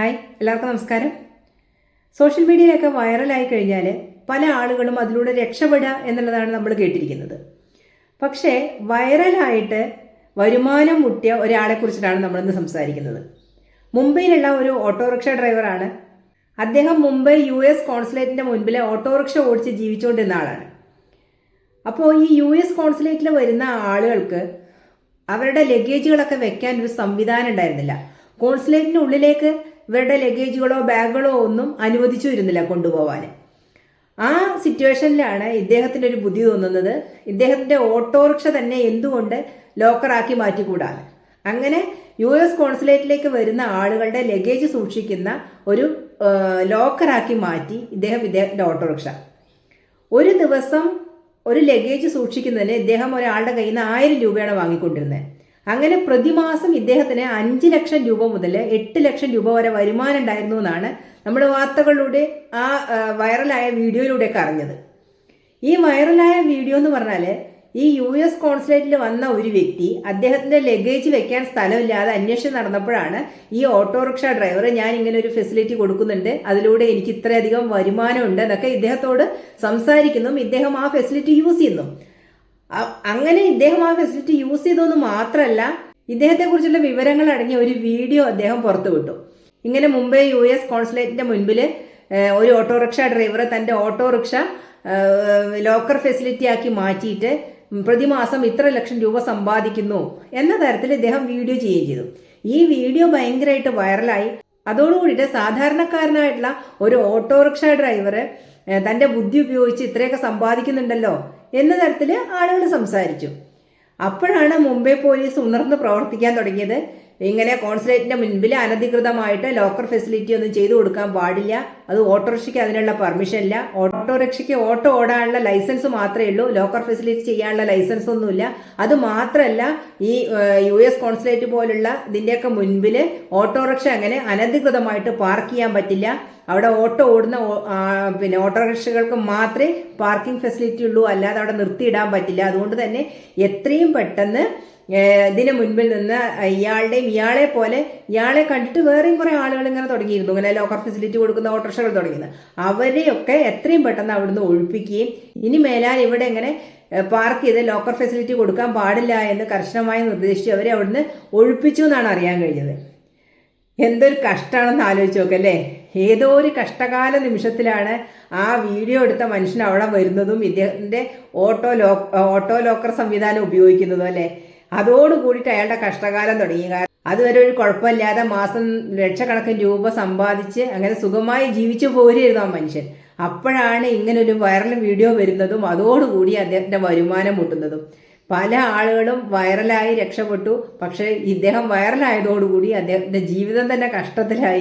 Hi എല്ലാവർക്കും നമസ്കാരം. Social മീഡിയയിലൊക്കെ വൈറലായി കഴിഞ്ഞാൽ പല ആളുകളും അതിലൂടെ രക്ഷപ്പെടുക എന്നുള്ളതാണ് നമ്മൾ കേട്ടിരിക്കുന്നത്. പക്ഷേ വൈറലായിട്ട് വരുമാനം മുട്ടിയ ഒരാളെ കുറിച്ചിട്ടാണ് നമ്മളിന്ന് സംസാരിക്കുന്നത്. മുംബൈയിലുള്ള ഒരു ഓട്ടോറിക്ഷ ഡ്രൈവറാണ്. അദ്ദേഹം മുംബൈ യു എസ് കോൺസുലേറ്റിന്റെ മുൻപിലെ ഓട്ടോറിക്ഷ ഓടിച്ച് ജീവിച്ചുകൊണ്ടിരുന്ന ആളാണ്. അപ്പോൾ ഈ യു എസ് കോൺസുലേറ്റിൽ വരുന്ന ആളുകൾക്ക് അവരുടെ ലഗേജുകളൊക്കെ വെക്കാൻ ഒരു സംവിധാനം ഉണ്ടായിരുന്നില്ല. കോൺസുലേറ്റിന് ഉള്ളിലേക്ക് ഇവരുടെ ലഗേജുകളോ ബാഗുകളോ ഒന്നും അനുവദിച്ചു വരുന്നില്ല കൊണ്ടുപോകാൻ ആ സിറ്റുവേഷനിലാണ് ഇദ്ദേഹത്തിന് ഒരു ബുദ്ധി തോന്നുന്നത്. ഇദ്ദേഹത്തിന്റെ ഓട്ടോറിക്ഷ തന്നെ എന്തുകൊണ്ട് ലോക്കറാക്കി മാറ്റിക്കൂടാൻ അങ്ങനെ യു എസ് കോൺസുലേറ്റിലേക്ക് വരുന്ന ആളുകളുടെ ലഗേജ് സൂക്ഷിക്കുന്ന ഒരു ലോക്കറാക്കി മാറ്റി ഇദ്ദേഹം ഇദ്ദേഹത്തിന്റെ ഓട്ടോറിക്ഷ. ഒരു ദിവസം ഒരു ലഗേജ് സൂക്ഷിക്കുന്നതിന് ഇദ്ദേഹം ഒരാളുടെ കയ്യിൽ നിന്ന് ആയിരം രൂപയാണ് വാങ്ങിക്കൊണ്ടിരുന്നത്. അങ്ങനെ പ്രതിമാസം ഇദ്ദേഹത്തിന് അഞ്ച് ലക്ഷം രൂപ മുതൽ എട്ട് ലക്ഷം രൂപ വരെ വരുമാനം ഉണ്ടായിരുന്നു എന്നാണ് നമ്മുടെ വാർത്തകളിലൂടെ ആ വൈറലായ വീഡിയോയിലൂടെയൊക്കെ അറിഞ്ഞത്. ഈ വൈറലായ വീഡിയോ എന്ന് പറഞ്ഞാൽ ഈ യു എസ് കോൺസുലേറ്റിൽ വന്ന ഒരു വ്യക്തി അദ്ദേഹത്തിന്റെ ലഗേജ് വെക്കാൻ സ്ഥലമില്ലാതെ അന്വേഷണം നടന്നപ്പോഴാണ് ഈ ഓട്ടോറിക്ഷ ഡ്രൈവർ ഞാൻ ഇങ്ങനെ ഒരു ഫെസിലിറ്റി കൊടുക്കുന്നുണ്ട് അതിലൂടെ എനിക്ക് ഇത്രയധികം വരുമാനം ഉണ്ട് എന്നൊക്കെ ഇദ്ദേഹത്തോട് സംസാരിക്കുന്നു. ഇദ്ദേഹം ആ ഫെസിലിറ്റി യൂസ് ചെയ്യുന്നു. അങ്ങനെ ഇദ്ദേഹം ആ ഫെസിലിറ്റി യൂസ് ചെയ്തതെന്ന് മാത്രമല്ല ഇദ്ദേഹത്തെ കുറിച്ചുള്ള വിവരങ്ങൾ അടങ്ങിയ ഒരു വീഡിയോ അദ്ദേഹം പുറത്തുവിട്ടു ഇങ്ങനെ മുംബൈ യു എസ് കോൺസുലേറ്റിന്റെ മുൻപിൽ ഒരു ഓട്ടോറിക്ഷ ഡ്രൈവർ തന്റെ ഓട്ടോറിക്ഷ ലോക്കർ ഫെസിലിറ്റി ആക്കി മാറ്റിയിട്ട് പ്രതിമാസം ഇത്ര ലക്ഷം രൂപ സമ്പാദിക്കുന്നു എന്ന തരത്തിൽ ഇദ്ദേഹം വീഡിയോ ചെയ്യുകയും ചെയ്തു. ഈ വീഡിയോ ഭയങ്കരമായിട്ട് വൈറലായി അതോടുകൂടിയിട്ട് സാധാരണക്കാരനായിട്ടുള്ള ഒരു ഓട്ടോറിക്ഷ ഡ്രൈവർ തന്റെ ബുദ്ധി ഉപയോഗിച്ച് ഇത്രയൊക്കെ സമ്പാദിക്കുന്നുണ്ടല്ലോ എന്ന തരത്തിൽ ആളുകൾ സംസാരിച്ചു. അപ്പോഴാണ് മുംബൈ പോലീസ് ഉണർന്ന് പ്രവർത്തിക്കാൻ തുടങ്ങിയത്. ഇങ്ങനെ കോൺസുലേറ്റിന്റെ മുൻപിൽ അനധികൃതമായിട്ട് ലോക്കർ ഫെസിലിറ്റി ഒന്നും ചെയ്തു കൊടുക്കാൻ പാടില്ല. അത് ഓട്ടോറിക്ഷയ്ക്ക് അതിനുള്ള പെർമിഷൻ ഇല്ല. ഓട്ടോറിക്ഷയ്ക്ക് ഓട്ടോ ഓടാനുള്ള ലൈസൻസ് മാത്രമേ ഉള്ളൂ. ലോക്കർ ഫെസിലിറ്റി ചെയ്യാനുള്ള ലൈസൻസ് ഒന്നുമില്ല. അത് മാത്രമല്ല ഈ യു എസ് കോൺസുലേറ്റ് പോലുള്ള ഇതിന്റെയൊക്കെ മുൻപിൽ ഓട്ടോറിക്ഷ അങ്ങനെ അനധികൃതമായിട്ട് പാർക്ക് ചെയ്യാൻ പറ്റില്ല. അവിടെ ഓട്ടോ ഓടുന്ന പിന്നെ ഓട്ടോറിക്ഷകൾക്ക് മാത്രമേ പാർക്കിംഗ് ഫെസിലിറ്റി ഉള്ളൂ. അല്ലാതെ അവിടെ നിർത്തിയിടാൻ പറ്റില്ല. അതുകൊണ്ട് തന്നെ എത്രയും പെട്ടെന്ന് ഇതിന് മുൻപിൽ നിന്ന് ഇയാളുടെയും ഇയാളെ പോലെ ഇയാളെ കണ്ടിട്ട് വേറെയും കുറേ ആളുകൾ ഇങ്ങനെ തുടങ്ങിയിരുന്നു. ഇങ്ങനെ ലോക്കർ ഫെസിലിറ്റി കൊടുക്കുന്ന ഓട്ടോറിക്ഷകൾ തുടങ്ങിയത്. അവരെയൊക്കെ എത്രയും പെട്ടെന്ന് അവിടുന്ന് ഒഴിപ്പിക്കുകയും ഇനി മേലാൽ ഇവിടെ ഇങ്ങനെ പാർക്ക് ചെയ്ത് ലോക്കർ ഫെസിലിറ്റി കൊടുക്കാൻ പാടില്ല എന്ന് കർശനമായി നിർദ്ദേശിച്ച് അവരെ അവിടുന്ന് ഒഴിപ്പിച്ചു എന്നാണ് അറിയാൻ കഴിഞ്ഞത്. എന്തൊരു കഷ്ടമാണെന്ന് ആലോചിച്ച് നോക്കല്ലേ? ഏതോ ഒരു കഷ്ടകാല നിമിഷത്തിലാണ് ആ വീഡിയോ എടുത്ത മനുഷ്യൻ അവിടെ വരുന്നതും ഇദ്ദേഹത്തിന്റെ ഓട്ടോ ലോ ഓട്ടോ ലോക്കർ സംവിധാനം ഉപയോഗിക്കുന്നതും അല്ലേ? അതോടുകൂടിയിട്ട് അയാളുടെ കഷ്ടകാലം തുടങ്ങി. അതുവരെ ഒരു കുഴപ്പമില്ലാതെ മാസം ലക്ഷക്കണക്കിന് രൂപ സമ്പാദിച്ച് അങ്ങനെ സുഖമായി ജീവിച്ചു പോരുന്നു ആ മനുഷ്യൻ. അപ്പോഴാണ് ഇങ്ങനെ ഒരു വൈറൽ വീഡിയോ വരുന്നതും അതോടുകൂടി അദ്ദേഹത്തിന്റെ വരുമാനം മുട്ടുന്നതും. പല ആളുകളും വൈറലായി രക്ഷപ്പെട്ടു. പക്ഷേ ഇദ്ദേഹം വൈറലായതോടുകൂടി അദ്ദേഹത്തിന്റെ ജീവിതം തന്നെ കഷ്ടത്തിലായി.